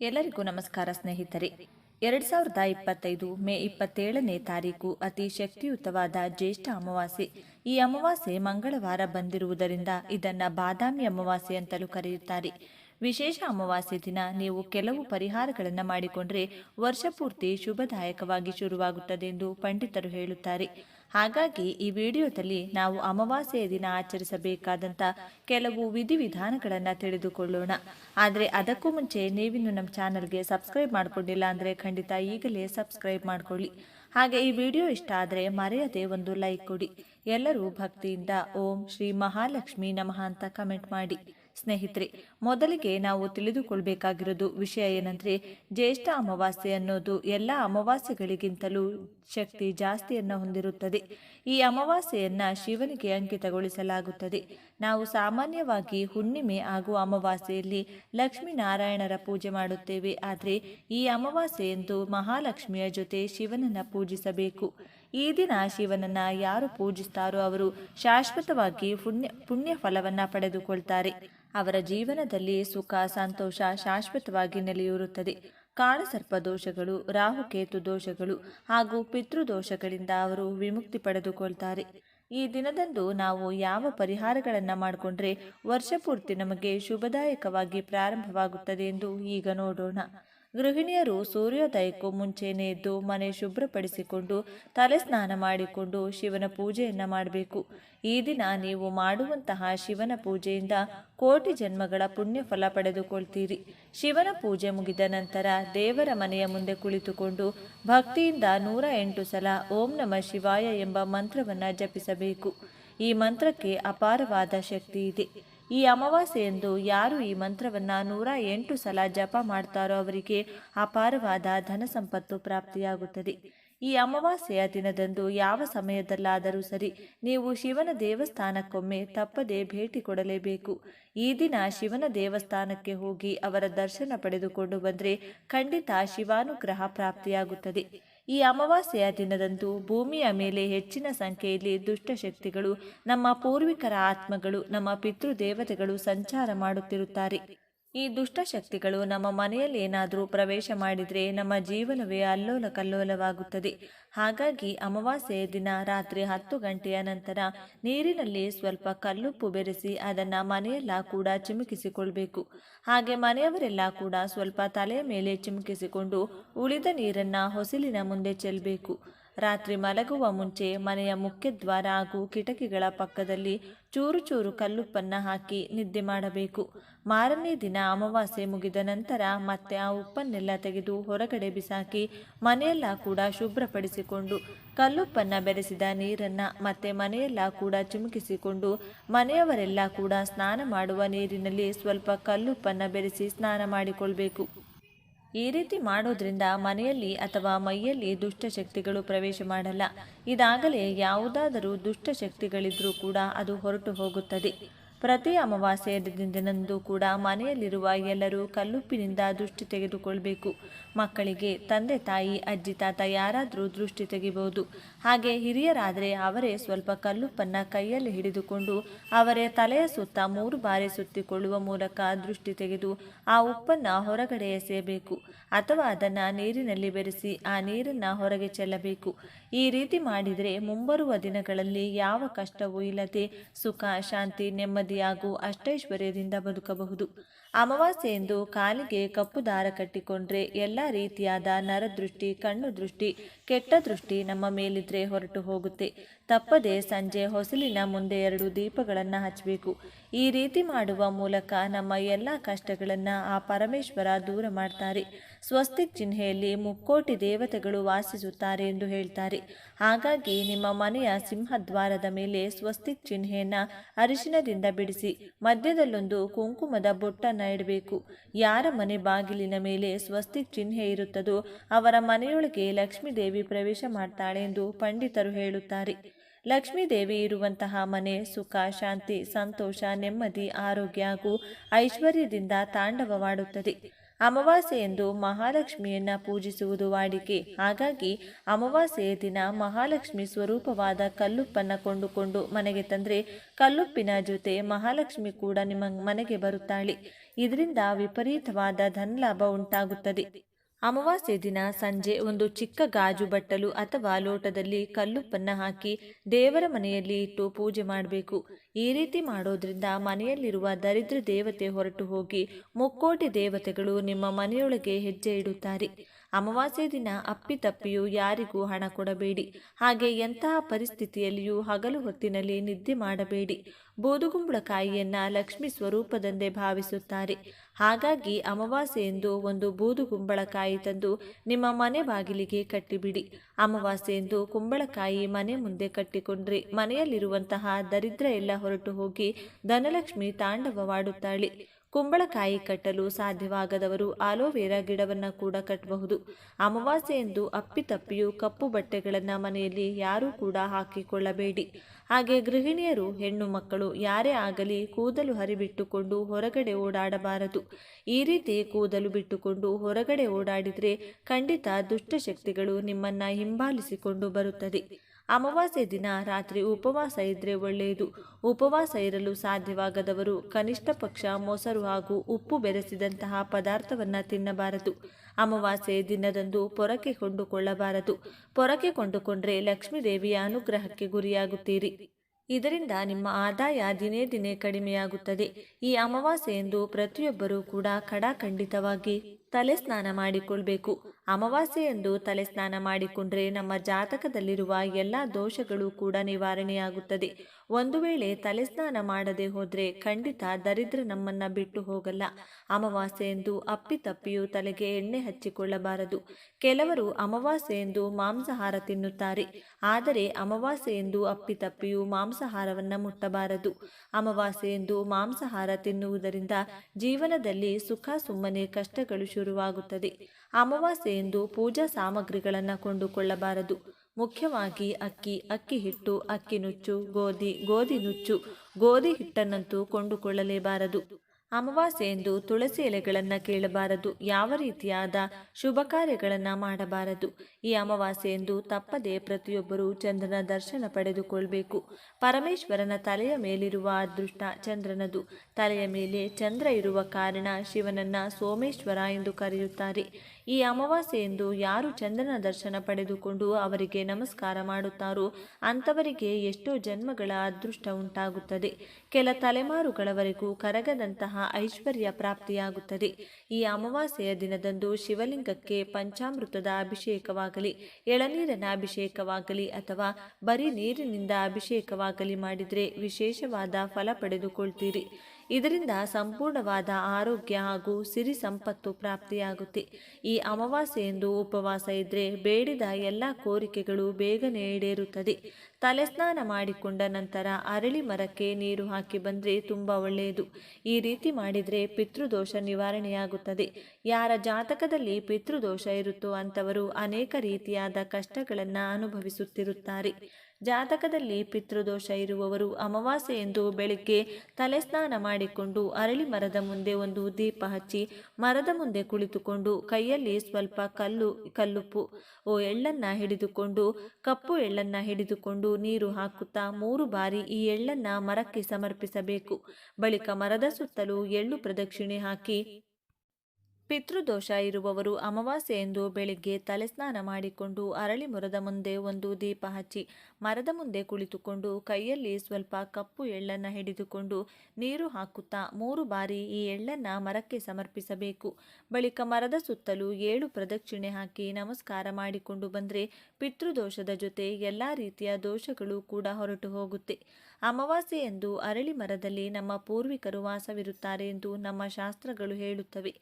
ಎಲ್ಲರಿಗೂ ನಮಸ್ಕಾರ ಸ್ನೇಹಿತರೆ. ಎರಡ್ ಸಾವಿರದ ಇಪ್ಪತ್ತೈದು ಮೇ ಇಪ್ಪತ್ತೇಳನೇ ತಾರೀಕು ಅತಿ ಶಕ್ತಿಯುತವಾದ ಜ್ಯೇಷ್ಠ ಅಮಾವಾಸ್ಯೆ. ಈ ಅಮಾವಾಸ್ಯೆ ಮಂಗಳವಾರ ಬಂದಿರುವುದರಿಂದ ಇದನ್ನ ಬಾದಾಮಿ ಅಮಾವಾಸ್ಯೆ ಅಂತಲೂ ಕರೆಯುತ್ತಾರೆ. ವಿಶೇಷ ಅಮಾವಾಸ್ಯೆ ದಿನ ನೀವು ಕೆಲವು ಪರಿಹಾರಗಳನ್ನು ಮಾಡಿಕೊಂಡ್ರೆ ವರ್ಷಪೂರ್ತಿ ಶುಭದಾಯಕವಾಗಿ ಶುರುವಾಗುತ್ತದೆ ಎಂದು ಪಂಡಿತರು ಹೇಳುತ್ತಾರೆ. ಹಾಗಾಗಿ ಈ ವಿಡಿಯೋದಲ್ಲಿ ನಾವು ಅಮಾವಾಸ್ಯೆಯ ದಿನ ಆಚರಿಸಬೇಕಾದಂಥ ಕೆಲವು ವಿಧಿವಿಧಾನಗಳನ್ನು ತಿಳಿದುಕೊಳ್ಳೋಣ. ಆದರೆ ಅದಕ್ಕೂ ಮುಂಚೆ ನೀವಿನ್ನು ನಮ್ಮ ಚಾನಲ್ಗೆ ಸಬ್ಸ್ಕ್ರೈಬ್ ಮಾಡಿಕೊಂಡಿಲ್ಲ ಅಂದರೆ ಖಂಡಿತ ಈಗಲೇ ಸಬ್ಸ್ಕ್ರೈಬ್ ಮಾಡಿಕೊಳ್ಳಿ. ಹಾಗೆ ಈ ವಿಡಿಯೋ ಇಷ್ಟ ಆದರೆ ಮರೆಯದೆ ಒಂದು ಲೈಕ್ ಕೊಡಿ. ಎಲ್ಲರೂ ಭಕ್ತಿಯಿಂದ ಓಂ ಶ್ರೀ ಮಹಾಲಕ್ಷ್ಮಿ ನಮಃ ಅಂತ ಕಮೆಂಟ್ ಮಾಡಿ. ಸ್ನೇಹಿತರೆ ಮೊದಲಿಗೆ ನಾವು ತಿಳಿದುಕೊಳ್ಬೇಕಾಗಿರೋದು ವಿಷಯ ಏನಂದ್ರೆ, ಜ್ಯೇಷ್ಠ ಅಮಾವಾಸ್ಯೆ ಅನ್ನೋದು ಎಲ್ಲ ಅಮಾವಾಸ್ಯೆಗಳಿಗಿಂತಲೂ ಶಕ್ತಿ ಜಾಸ್ತಿಯನ್ನು ಹೊಂದಿರುತ್ತದೆ. ಈ ಅಮಾವಾಸ್ಯೆಯನ್ನ ಶಿವನಿಗೆ ಅಂಕಿತಗೊಳಿಸಲಾಗುತ್ತದೆ. ನಾವು ಸಾಮಾನ್ಯವಾಗಿ ಹುಣ್ಣಿಮೆ ಹಾಗೂ ಅಮಾವಾಸ್ಯೆಯಲ್ಲಿ ಲಕ್ಷ್ಮೀನಾರಾಯಣರ ಪೂಜೆ ಮಾಡುತ್ತೇವೆ. ಆದರೆ ಈ ಅಮಾವಾಸ್ಯೆಯಂದು ಮಹಾಲಕ್ಷ್ಮಿಯ ಜೊತೆ ಶಿವನನ್ನ ಪೂಜಿಸಬೇಕು. ಈ ದಿನ ಶಿವನನ್ನ ಯಾರು ಪೂಜಿಸ್ತಾರೋ ಅವರು ಶಾಶ್ವತವಾಗಿ ಪುಣ್ಯ ಪುಣ್ಯ ಫಲವನ್ನ ಪಡೆದುಕೊಳ್ತಾರೆ. ಅವರ ಜೀವನದಲ್ಲಿ ಸುಖ, ಸಂತೋಷ ಶಾಶ್ವತವಾಗಿ ನೆಲೆಯೂರುತ್ತದೆ. ಕಾಳಸರ್ಪ ದೋಷಗಳು, ರಾಹುಕೇತು ದೋಷಗಳು ಹಾಗೂ ಪಿತೃದೋಷಗಳಿಂದ ಅವರು ವಿಮುಕ್ತಿ ಪಡೆದುಕೊಳ್ತಾರೆ. ಈ ದಿನದಂದು ನಾವು ಯಾವ ಪರಿಹಾರಗಳನ್ನು ಮಾಡಿಕೊಂಡ್ರೆ ವರ್ಷಪೂರ್ತಿ ನಮಗೆ ಶುಭದಾಯಕವಾಗಿ ಪ್ರಾರಂಭವಾಗುತ್ತದೆ ಎಂದು ಈಗ ನೋಡೋಣ. ಗೃಹಿಣಿಯರು ಸೂರ್ಯೋದಯಕ್ಕೂ ಮುಂಚೆನೇ ಎದ್ದು ಮನೆ ಶುಭ್ರಪಡಿಸಿಕೊಂಡು ತಲೆ ಸ್ನಾನ ಮಾಡಿಕೊಂಡು ಶಿವನ ಪೂಜೆಯನ್ನು ಮಾಡಬೇಕು. ಈ ದಿನ ನೀವು ಮಾಡುವಂತಹ ಶಿವನ ಪೂಜೆಯಿಂದ ಕೋಟಿ ಜನ್ಮಗಳ ಪುಣ್ಯ ಫಲ ಪಡೆದುಕೊಳ್ತೀರಿ. ಶಿವನ ಪೂಜೆ ಮುಗಿದ ನಂತರ ದೇವರ ಮನೆಯ ಮುಂದೆ ಕುಳಿತುಕೊಂಡು ಭಕ್ತಿಯಿಂದ ನೂರ ಎಂಟು ಸಲ ಓಂ ನಮ ಶಿವಾಯ ಎಂಬ ಮಂತ್ರವನ್ನು ಜಪಿಸಬೇಕು. ಈ ಮಂತ್ರಕ್ಕೆ ಅಪಾರವಾದ ಶಕ್ತಿ ಇದೆ. ಈ ಅಮಾವಾಸ್ಯೆಯಂದು ಯಾರು ಈ ಮಂತ್ರವನ್ನು ನೂರ ಎಂಟು ಸಲ ಜಪ ಮಾಡ್ತಾರೋ ಅವರಿಗೆ ಅಪಾರವಾದ ಧನ ಸಂಪತ್ತು ಪ್ರಾಪ್ತಿಯಾಗುತ್ತದೆ. ಈ ಅಮಾವಾಸ್ಯೆಯ ದಿನದಂದು ಯಾವ ಸಮಯದಲ್ಲಾದರೂ ಸರಿ ನೀವು ಶಿವನ ದೇವಸ್ಥಾನಕ್ಕೊಮ್ಮೆ ತಪ್ಪದೆ ಭೇಟಿ ಕೊಡಲೇಬೇಕು. ಈ ದಿನ ಶಿವನ ದೇವಸ್ಥಾನಕ್ಕೆ ಹೋಗಿ ಅವರ ದರ್ಶನ ಪಡೆದುಕೊಂಡು ಬಂದರೆ ಖಂಡಿತ ಶಿವಾನುಗ್ರಹ ಪ್ರಾಪ್ತಿಯಾಗುತ್ತದೆ. ಈ ಅಮಾವಾಸ್ಯೆಯ ದಿನದಂದು ಭೂಮಿಯ ಮೇಲೆ ಹೆಚ್ಚಿನ ಸಂಖ್ಯೆಯಲ್ಲಿ ದುಷ್ಟಶಕ್ತಿಗಳು, ನಮ್ಮ ಪೂರ್ವಿಕರ ಆತ್ಮಗಳು, ನಮ್ಮ ಪಿತೃದೇವತೆಗಳು ಸಂಚಾರ ಮಾಡುತ್ತಿರುತ್ತಾರೆ. ಈ ದುಷ್ಟಶಕ್ತಿಗಳು ನಮ್ಮ ಮನೆಯಲ್ಲಿ ಏನಾದರೂ ಪ್ರವೇಶ ಮಾಡಿದರೆ ನಮ್ಮ ಜೀವನವೇ ಅಲ್ಲೋಲ ಕಲ್ಲೋಲವಾಗುತ್ತದೆ ಹಾಗಾಗಿ ಅಮಾವಾಸ್ಯೆಯ ದಿನ ರಾತ್ರಿ ಹತ್ತು ಗಂಟೆಯ ನಂತರ ನೀರಿನಲ್ಲಿ ಸ್ವಲ್ಪ ಕಲ್ಲುಪ್ಪು ಬೆರೆಸಿ ಅದನ್ನು ಮನೆಯೆಲ್ಲ ಕೂಡ ಚಿಮುಕಿಸಿಕೊಳ್ಬೇಕು. ಹಾಗೆ ಮನೆಯವರೆಲ್ಲ ಕೂಡ ಸ್ವಲ್ಪ ತಲೆಯ ಮೇಲೆ ಚಿಮುಕಿಸಿಕೊಂಡು ಉಳಿದ ನೀರನ್ನು ಹೊಸಲಿನ ಮುಂದೆ ಚೆಲ್ಲಬೇಕು ರಾತ್ರಿ ಮಲಗುವ ಮುಂಚೆ ಮನೆಯ ಮುಖ್ಯದ್ವಾರ ಹಾಗೂ ಕಿಟಕಿಗಳ ಪಕ್ಕದಲ್ಲಿ ಚೂರು ಚೂರು ಕಲ್ಲುಪ್ಪನ್ನು ಹಾಕಿ ನಿದ್ದೆ ಮಾಡಬೇಕು. ಮಾರನೇ ದಿನ ಅಮಾವಾಸ್ಯೆ ಮುಗಿದ ನಂತರ ಮತ್ತೆ ಆ ಉಪ್ಪನ್ನೆಲ್ಲ ತೆಗೆದು ಹೊರಗಡೆ ಬಿಸಾಕಿ ಮನೆಯೆಲ್ಲ ಕೂಡ ಶುಭ್ರಪಡಿಸಿಕೊಂಡು, ಕಲ್ಲುಪ್ಪನ್ನ ಬೆರೆಸಿದ ನೀರನ್ನು ಮತ್ತೆ ಮನೆಯೆಲ್ಲ ಕೂಡ ಚಿಮುಕಿಸಿಕೊಂಡು ಮನೆಯವರೆಲ್ಲ ಕೂಡ ಸ್ನಾನ ಮಾಡುವ ನೀರಿನಲ್ಲಿ ಸ್ವಲ್ಪ ಕಲ್ಲುಪ್ಪನ್ನು ಬೆರೆಸಿ ಸ್ನಾನ ಮಾಡಿಕೊಳ್ಬೇಕು. ಈ ರೀತಿ ಮಾಡೋದ್ರಿಂದ ಮನೆಯಲ್ಲಿ ಅಥವಾ ಮೈಯಲ್ಲಿ ದುಷ್ಟಶಕ್ತಿಗಳು ಪ್ರವೇಶ ಮಾಡಲ್ಲ. ಇದಾಗಲೇ ಯಾವುದಾದರೂ ದುಷ್ಟಶಕ್ತಿಗಳಿದ್ರೂ ಕೂಡ ಅದು ಹೊರಟು ಹೋಗುತ್ತದೆ. ಪ್ರತಿ ಅಮಾವಾಸ್ಯೆಯ ದಿನದಂದು ಕೂಡ ಮನೆಯಲ್ಲಿರುವ ಎಲ್ಲರೂ ಕಲ್ಲುಪ್ಪಿನಿಂದ ದುಷ್ಟಿ ತೆಗೆದುಕೊಳ್ಬೇಕು. ಮಕ್ಕಳಿಗೆ ತಂದೆ, ತಾಯಿ, ಅಜ್ಜಿ, ತಾತ ಯಾರಾದರೂ ದೃಷ್ಟಿ ತೆಗಿಬಹುದು ಹಾಗೆ ಹಿರಿಯರಾದರೆ ಅವರೇ ಸ್ವಲ್ಪ ಕಲ್ಲುಪ್ಪನ್ನು ಕೈಯಲ್ಲಿ ಹಿಡಿದುಕೊಂಡು ಅವರೇ ತಲೆಯ ಸುತ್ತ ಮೂರು ಬಾರಿ ಸುತ್ತಿಕೊಳ್ಳುವ ಮೂಲಕ ದೃಷ್ಟಿ ತೆಗೆದು ಆ ಉಪ್ಪನ್ನು ಹೊರಗಡೆ ಎಸೆಯಬೇಕು. ಅಥವಾ ಅದನ್ನು ನೀರಿನಲ್ಲಿ ಬೆರೆಸಿ ಆ ನೀರನ್ನು ಹೊರಗೆ ಚೆಲ್ಲಬೇಕು. ಈ ರೀತಿ ಮಾಡಿದರೆ ಮುಂಬರುವ ದಿನಗಳಲ್ಲಿ ಯಾವ ಕಷ್ಟವೂ ಇಲ್ಲದೆ ಸುಖ, ಶಾಂತಿ, ನೆಮ್ಮದಿ ಹಾಗೂ ಅಷ್ಟೈಶ್ವರ್ಯದಿಂದ ಬದುಕಬಹುದು. ಅಮಾವಾಸ್ಯೆಯೆಂದು ಕಾಲಿಗೆ ಕಪ್ಪು ದಾರ ಕಟ್ಟಿಕೊಂಡ್ರೆ ಎಲ್ಲ ರೀತಿಯಾದ ನರದೃಷ್ಟಿ ಕಣ್ಣು ದೃಷ್ಟಿ ಕೆಟ್ಟ ದೃಷ್ಟಿ ನಮ್ಮ ಮೇಲಿದ್ರೆ ಹೊರಟು ಹೋಗುತ್ತೆ. ತಪ್ಪದೆ ಸಂಜೆ ಹೊಸಲಿನ ಮುಂದೆ ಎರಡು ದೀಪಗಳನ್ನು ಹಚ್ಚಬೇಕು ಈ ರೀತಿ ಮಾಡುವ ಮೂಲಕ ನಮ್ಮ ಎಲ್ಲ ಕಷ್ಟಗಳನ್ನು ಆ ಪರಮೇಶ್ವರ ದೂರ ಮಾಡ್ತಾರೆ. ಸ್ವಸ್ತಿಕ್ ಚಿಹ್ನೆಯಲ್ಲಿ ಮುಕ್ಕೋಟಿ ದೇವತೆಗಳು ವಾಸಿಸುತ್ತಾರೆ ಎಂದು ಹೇಳ್ತಾರೆ. ಹಾಗಾಗಿ ನಿಮ್ಮ ಮನೆಯ ಸಿಂಹದ್ವಾರದ ಮೇಲೆ ಸ್ವಸ್ತಿಕ್ ಚಿಹ್ನೆಯನ್ನ ಅರಿಶಿನದಿಂದ ಬಿಡಿಸಿ, ಮಧ್ಯದಲ್ಲೊಂದು ಕುಂಕುಮದ ಬೊಟ್ಟನ್ನು ಇಡಬೇಕು. ಯಾರ ಮನೆ ಬಾಗಿಲಿನ ಮೇಲೆ ಸ್ವಸ್ತಿಕ್ ಇರುತ್ತದೋ ಅವರ ಮನೆಯೊಳಗೆ ಲಕ್ಷ್ಮೀದೇವಿ ಪ್ರವೇಶ ಮಾಡ್ತಾಳೆ ಎಂದು ಪಂಡಿತರು ಹೇಳುತ್ತಾರೆ. ಲಕ್ಷ್ಮೀದೇವಿ ಇರುವಂತಹ ಮನೆ ಸುಖ, ಶಾಂತಿ, ಸಂತೋಷ, ನೆಮ್ಮದಿ, ಆರೋಗ್ಯ ಹಾಗೂ ಐಶ್ವರ್ಯದಿಂದ ತಾಂಡವವಾಡುತ್ತದೆ. ಅಮಾವಾಸ್ಯೆ ಎಂದು ಮಹಾಲಕ್ಷ್ಮಿಯನ್ನ ಪೂಜಿಸುವುದು ವಾಡಿಕೆ. ಹಾಗಾಗಿ ಅಮಾವಾಸ್ಯೆಯ ದಿನ ಮಹಾಲಕ್ಷ್ಮಿ ಸ್ವರೂಪವಾದ ಕಲ್ಲುಪ್ಪನ್ನು ಕೊಂಡುಕೊಂಡು ಮನೆಗೆ ತಂದರೆ ಕಲ್ಲುಪ್ಪಿನ ಜೊತೆ ಮಹಾಲಕ್ಷ್ಮಿ ಕೂಡ ನಿಮ್ಮ ಮನೆಗೆ ಬರುತ್ತಾಳೆ. ಇದರಿಂದ ವಿಪರೀತವಾದ ಧನಲಾಭ ಉಂಟಾಗುತ್ತದೆ. ಅಮಾವಾಸ್ಯೆ ದಿನ ಸಂಜೆ ಒಂದು ಚಿಕ್ಕ ಗಾಜು ಬಟ್ಟಲು ಅಥವಾ ಲೋಟದಲ್ಲಿ ಕಲ್ಲುಪ್ಪನ್ನ ಹಾಕಿ ದೇವರ ಮನೆಯಲ್ಲಿ ಇಟ್ಟು ಪೂಜೆ ಮಾಡಬೇಕು. ಈ ರೀತಿ ಮಾಡೋದ್ರಿಂದ ಮನೆಯಲ್ಲಿರುವ ದರಿದ್ರ ದೇವತೆ ಹೊರಟು ಹೋಗಿ ಮುಕ್ಕೋಟಿ ದೇವತೆಗಳು ನಿಮ್ಮ ಮನೆಯೊಳಗೆ ಹೆಜ್ಜೆ ಇಡುತ್ತಾರೆ. ಅಮಾವಾಸ್ಯೆ ದಿನ ಅಪ್ಪಿತಪ್ಪಿಯೂ ಯಾರಿಗೂ ಹಣ ಕೊಡಬೇಡಿ. ಹಾಗೆ ಎಂತಹ ಪರಿಸ್ಥಿತಿಯಲ್ಲಿಯೂ ಹಗಲು ಹೊತ್ತಿನಲ್ಲಿ ನಿದ್ದೆ ಮಾಡಬೇಡಿ. ಬೂದುಗುಂಬಳಕಾಯಿಯನ್ನ ಲಕ್ಷ್ಮಿ ಸ್ವರೂಪದಂದೇ ಭಾವಿಸುತ್ತಾರೆ. ಹಾಗಾಗಿ ಅಮಾವಾಸ್ಯೆಯೆಂದು ಒಂದು ಬೂದುಗುಂಬಳಕಾಯಿ ತಂದು ನಿಮ್ಮ ಮನೆ ಬಾಗಿಲಿಗೆ ಕಟ್ಟಿಬಿಡಿ. ಅಮಾವಾಸ್ಯೆಯೆಂದು ಕುಂಬಳಕಾಯಿ ಮನೆ ಮುಂದೆ ಕಟ್ಟಿಕೊಂಡ್ರೆ ಮನೆಯಲ್ಲಿರುವಂತಹ ದರಿದ್ರ ಎಲ್ಲ ಹೊರಟು ಹೋಗಿ ಧನಲಕ್ಷ್ಮಿ ತಾಂಡವವಾಡುತ್ತಾಳೆ. ಕುಂಬಳಕಾಯಿ ಕಟ್ಟಲು ಸಾಧ್ಯವಾಗದವರು ಆಲೋವೆರಾ ಗಿಡವನ್ನು ಕೂಡ ಕಟ್ಟಬಹುದು ಅಮಾವಾಸ್ಯೆಯೆಂದು ಅಪ್ಪಿತಪ್ಪಿಯು ಕಪ್ಪು ಬಟ್ಟೆಗಳನ್ನು ಮನೆಯಲ್ಲಿ ಯಾರೂ ಕೂಡ ಹಾಕಿಕೊಳ್ಳಬೇಡಿ. ಹಾಗೆ ಗೃಹಿಣಿಯರು, ಹೆಣ್ಣು ಮಕ್ಕಳು ಯಾರೇ ಆಗಲಿ ಕೂದಲು ಹರಿಬಿಟ್ಟುಕೊಂಡು ಹೊರಗಡೆ ಓಡಾಡಬಾರದು. ಈ ರೀತಿ ಕೂದಲು ಬಿಟ್ಟುಕೊಂಡು ಹೊರಗಡೆ ಓಡಾಡಿದರೆ ಖಂಡಿತ ದುಷ್ಟಶಕ್ತಿಗಳು ನಿಮ್ಮನ್ನ ಹಿಂಬಾಲಿಸಿಕೊಂಡು ಬರುತ್ತದೆ. ಅಮಾವಾಸ್ಯೆ ದಿನ ರಾತ್ರಿ ಉಪವಾಸ ಇದ್ರೆ ಒಳ್ಳೆಯದು. ಉಪವಾಸ ಇರಲು ಸಾಧ್ಯವಾಗದವರು ಕನಿಷ್ಠ ಪಕ್ಷ ಮೊಸರು ಹಾಗೂ ಉಪ್ಪು ಬೆರೆಸಿದಂತಹ ಪದಾರ್ಥವನ್ನು ತಿನ್ನಬಾರದು. ಅಮಾವಾಸ್ಯೆ ದಿನದಂದು ಪೊರಕೆ ಕೊಂಡುಕೊಳ್ಳಬಾರದು. ಪೊರಕೆ ಕೊಂಡುಕೊಂಡ್ರೆ ಲಕ್ಷ್ಮೀದೇವಿಯ ಅನುಗ್ರಹಕ್ಕೆ ಗುರಿಯಾಗುತ್ತೀರಿ. ಇದರಿಂದ ನಿಮ್ಮ ಆದಾಯ ದಿನೇ ದಿನೇ ಕಡಿಮೆಯಾಗುತ್ತದೆ. ಈ ಅಮಾವಾಸ್ಯೆಯೆಂದು ಪ್ರತಿಯೊಬ್ಬರೂ ಕೂಡ ಖಡಾಖಂಡಿತವಾಗಿ ತಲೆ ಸ್ನಾನ ಮಾಡಿಕೊಳ್ಬೇಕು. ಅಮಾವಾಸ್ಯೆಯಂದು ತಲೆ ಸ್ನಾನ ಮಾಡಿಕೊಂಡ್ರೆ ನಮ್ಮ ಜಾತಕದಲ್ಲಿರುವ ಎಲ್ಲ ದೋಷಗಳು ಕೂಡ ನಿವಾರಣೆಯಾಗುತ್ತದೆ. ಒಂದು ವೇಳೆ ತಲೆ ಸ್ನಾನ ಮಾಡದೆ ಹೋದ್ರೆ ಖಂಡಿತ ದರಿದ್ರ ನಮ್ಮನ್ನ ಬಿಟ್ಟು ಹೋಗಲ್ಲ. ಅಮಾವಾಸ್ಯೆಯೆಂದು ಅಪ್ಪಿತಪ್ಪಿಯು ತಲೆಗೆ ಎಣ್ಣೆ ಹಚ್ಚಿಕೊಳ್ಳಬಾರದು. ಕೆಲವರು ಅಮಾವಾಸ್ಯೆಯೆಂದು ಮಾಂಸಾಹಾರ ತಿನ್ನುತ್ತಾರೆ. ಆದರೆ ಅಮಾವಾಸ್ಯೆಯೆಂದು ಅಪ್ಪಿತಪ್ಪಿಯು ಮಾಂಸಾಹಾರವನ್ನ ಮುಟ್ಟಬಾರದು. ಅಮಾವಾಸ್ಯೆಯೆಂದು ಮಾಂಸಾಹಾರ ತಿನ್ನುವುದರಿಂದ ಜೀವನದಲ್ಲಿ ಸುಖ, ಸುಮ್ಮನೆ, ಕಷ್ಟಗಳು ಶುರುವಾಗುತ್ತದೆ. ಅಮಾವಾಸ್ಯೆಯೆಂದು ಪೂಜಾ ಸಾಮಗ್ರಿಗಳನ್ನು ಕೊಂಡುಕೊಳ್ಳಬಾರದು. ಮುಖ್ಯವಾಗಿ ಅಕ್ಕಿ ಅಕ್ಕಿ ಹಿಟ್ಟು, ಅಕ್ಕಿ ನುಚ್ಚು, ಗೋಧಿ ಗೋಧಿ ನುಚ್ಚು, ಗೋಧಿ ಹಿಟ್ಟನ್ನಂತೂ ಕೊಂಡುಕೊಳ್ಳಲೇಬಾರದು. ಅಮಾವಾಸ್ಯೆಯೆಂದು ತುಳಸಿ ಎಲೆಗಳನ್ನು ಕೇಳಬಾರದು. ಯಾವ ರೀತಿಯಾದ ಶುಭ ಕಾರ್ಯಗಳನ್ನು ಮಾಡಬಾರದು. ಈ ಅಮಾವಾಸ್ಯೆಯೆಂದು ತಪ್ಪದೆ ಪ್ರತಿಯೊಬ್ಬರೂ ಚಂದ್ರನ ದರ್ಶನ ಪಡೆದುಕೊಳ್ಬೇಕು. ಪರಮೇಶ್ವರನ ತಲೆಯ ಮೇಲಿರುವ ಅದೃಷ್ಟ ಚಂದ್ರನದು. ತಲೆಯ ಮೇಲೆ ಚಂದ್ರ ಇರುವ ಕಾರಣ ಶಿವನನ್ನ ಸೋಮೇಶ್ವರ ಎಂದು ಕರೆಯುತ್ತಾರೆ. ಈ ಅಮಾವಾಸ್ಯೆಯೆಂದು ಯಾರು ಚಂದ್ರನ ದರ್ಶನ ಪಡೆದುಕೊಂಡು ಅವರಿಗೆ ನಮಸ್ಕಾರ ಮಾಡುತ್ತಾರೋ ಅಂಥವರಿಗೆ ಎಷ್ಟೋ ಜನ್ಮಗಳ ಅದೃಷ್ಟ ಉಂಟಾಗುತ್ತದೆ. ಕೆಲ ತಲೆಮಾರುಗಳವರೆಗೂ ಕರಗದಂತಹ ಐಶ್ವರ್ಯ ಪ್ರಾಪ್ತಿಯಾಗುತ್ತದೆ. ಈ ಅಮಾವಾಸ್ಯೆಯ ದಿನದಂದು ಶಿವಲಿಂಗಕ್ಕೆ ಪಂಚಾಮೃತದ ಅಭಿಷೇಕವಾಗಲಿ, ಎಳನೀರಿನ ಅಭಿಷೇಕವಾಗಲಿ ಅಥವಾ ಬರೀ ನೀರಿನಿಂದ ಅಭಿಷೇಕವಾಗಲಿ ಮಾಡಿದರೆ ವಿಶೇಷವಾದ ಫಲ ಪಡೆದುಕೊಳ್ತೀರಿ. ಇದರಿಂದ ಸಂಪೂರ್ಣವಾದ ಆರೋಗ್ಯ ಹಾಗೂ ಸಿರಿ ಸಂಪತ್ತು ಪ್ರಾಪ್ತಿಯಾಗುತ್ತೆ. ಈ ಅಮಾವಾಸ್ಯೆಯೆಂದು ಉಪವಾಸ ಇದ್ರೆ ಬೇಡಿದ ಎಲ್ಲ ಕೋರಿಕೆಗಳು ಬೇಗನೆ ಈಡೇರುತ್ತದೆ. ತಲೆ ಸ್ನಾನ ಮಾಡಿಕೊಂಡ ನಂತರ ಅರಳಿ ಮರಕ್ಕೆ ನೀರು ಹಾಕಿ ಬಂದರೆ ತುಂಬ ಒಳ್ಳೆಯದು. ಈ ರೀತಿ ಮಾಡಿದರೆ ಪಿತೃದೋಷ ನಿವಾರಣೆಯಾಗುತ್ತದೆ. ಯಾರ ಜಾತಕದಲ್ಲಿ ಪಿತೃದೋಷ ಇರುತ್ತೋ ಅಂಥವರು ಅನೇಕ ರೀತಿಯಾದ ಕಷ್ಟಗಳನ್ನು ಅನುಭವಿಸುತ್ತಿರುತ್ತಾರೆ. ಜಾತಕದಲ್ಲಿ ಪಿತೃದೋಷ ಇರುವವರು ಅಮಾವಾಸ್ಯೆ ಎಂದು ಬೆಳಿಗ್ಗೆ ತಲೆ ಸ್ನಾನ ಮಾಡಿಕೊಂಡು ಅರಳಿ ಮರದ ಮುಂದೆ ಒಂದು ದೀಪ ಹಚ್ಚಿ ಮರದ ಮುಂದೆ ಕುಳಿತುಕೊಂಡು ಕೈಯಲ್ಲಿ ಸ್ವಲ್ಪ ಕಲ್ಲು, ಕಲ್ಲುಪ್ಪು, ಓ ಎಳ್ಳನ್ನ ಹಿಡಿದುಕೊಂಡು, ಕಪ್ಪು ಎಳ್ಳನ್ನ ಹಿಡಿದುಕೊಂಡು ನೀರು ಹಾಕುತ್ತಾ ಮೂರು ಬಾರಿ ಈ ಎಳ್ಳನ್ನ ಮರಕ್ಕೆ ಸಮರ್ಪಿಸಬೇಕು. ಬಳಿಕ ಮರದ ಸುತ್ತಲೂ ಎಳ್ಳು ಪ್ರದಕ್ಷಿಣೆ ಹಾಕಿ ಪಿತೃದೋಷ ಇರುವವರು ಅಮಾವಾಸ್ಯೆ ಎಂದು ಬೆಳಿಗ್ಗೆ ತಲೆಸ್ನಾನ ಮಾಡಿಕೊಂಡು ಅರಳಿ ಮರದ ಮುಂದೆ ಒಂದು ದೀಪ ಹಚ್ಚಿ ಮರದ ಮುಂದೆ ಕುಳಿತುಕೊಂಡು ಕೈಯಲ್ಲಿ ಸ್ವಲ್ಪ ಕಪ್ಪು ಎಳ್ಳನ್ನು ಹಿಡಿದುಕೊಂಡು ನೀರು ಹಾಕುತ್ತಾ ಮೂರು ಬಾರಿ ಈ ಎಳ್ಳನ್ನು ಮರಕ್ಕೆ ಸಮರ್ಪಿಸಬೇಕು. ಬಳಿಕ ಮರದ ಸುತ್ತಲೂ ಏಳು ಪ್ರದಕ್ಷಿಣೆ ಹಾಕಿ ನಮಸ್ಕಾರ ಮಾಡಿಕೊಂಡು ಬಂದರೆ ಪಿತೃದೋಷದ ಜೊತೆ ಎಲ್ಲ ರೀತಿಯ ದೋಷಗಳು ಕೂಡ ಹೊರಟು ಹೋಗುತ್ತೆ. ಅಮಾವಾಸ್ಯೆ ಎಂದು ಅರಳಿ ಮರದಲ್ಲಿ ನಮ್ಮ ಪೂರ್ವಿಕರು ವಾಸವಿರುತ್ತಾರೆ ಎಂದು ನಮ್ಮ ಶಾಸ್ತ್ರಗಳು ಹೇಳುತ್ತವೆ.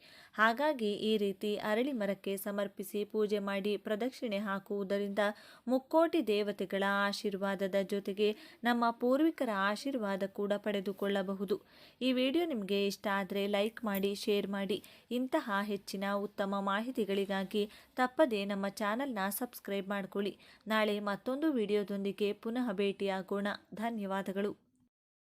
ಹಾಗಾಗಿ ಈ ರೀತಿ ಅರಳಿ ಮರಕ್ಕೆ ಸಮರ್ಪಿಸಿ ಪೂಜೆ ಮಾಡಿ ಪ್ರದಕ್ಷಿಣೆ ಹಾಕುವುದರಿಂದ ಮುಕ್ಕೋಟಿ ದೇವತೆಗಳ ಆಶೀರ್ವಾದದ ಜೊತೆಗೆ ನಮ್ಮ ಪೂರ್ವಿಕರ ಆಶೀರ್ವಾದ ಕೂಡ ಪಡೆದುಕೊಳ್ಳಬಹುದು. ಈ ವಿಡಿಯೋ ನಿಮಗೆ ಇಷ್ಟ ಆದರೆ ಲೈಕ್ ಮಾಡಿ, ಶೇರ್ ಮಾಡಿ. ಇಂತಹ ಹೆಚ್ಚಿನ ಉತ್ತಮ ಮಾಹಿತಿಗಳಿಗಾಗಿ ತಪ್ಪದೇ ನಮ್ಮ ಚಾನಲ್ನ ಸಬ್ಸ್ಕ್ರೈಬ್ ಮಾಡಿಕೊಳ್ಳಿ. ನಾಳೆ ಮತ್ತೊಂದು ವಿಡಿಯೋದೊಂದಿಗೆ ಪುನಃ ಭೇಟಿಯಾಗೋಣ. ಧನ್ಯವಾದಗಳು.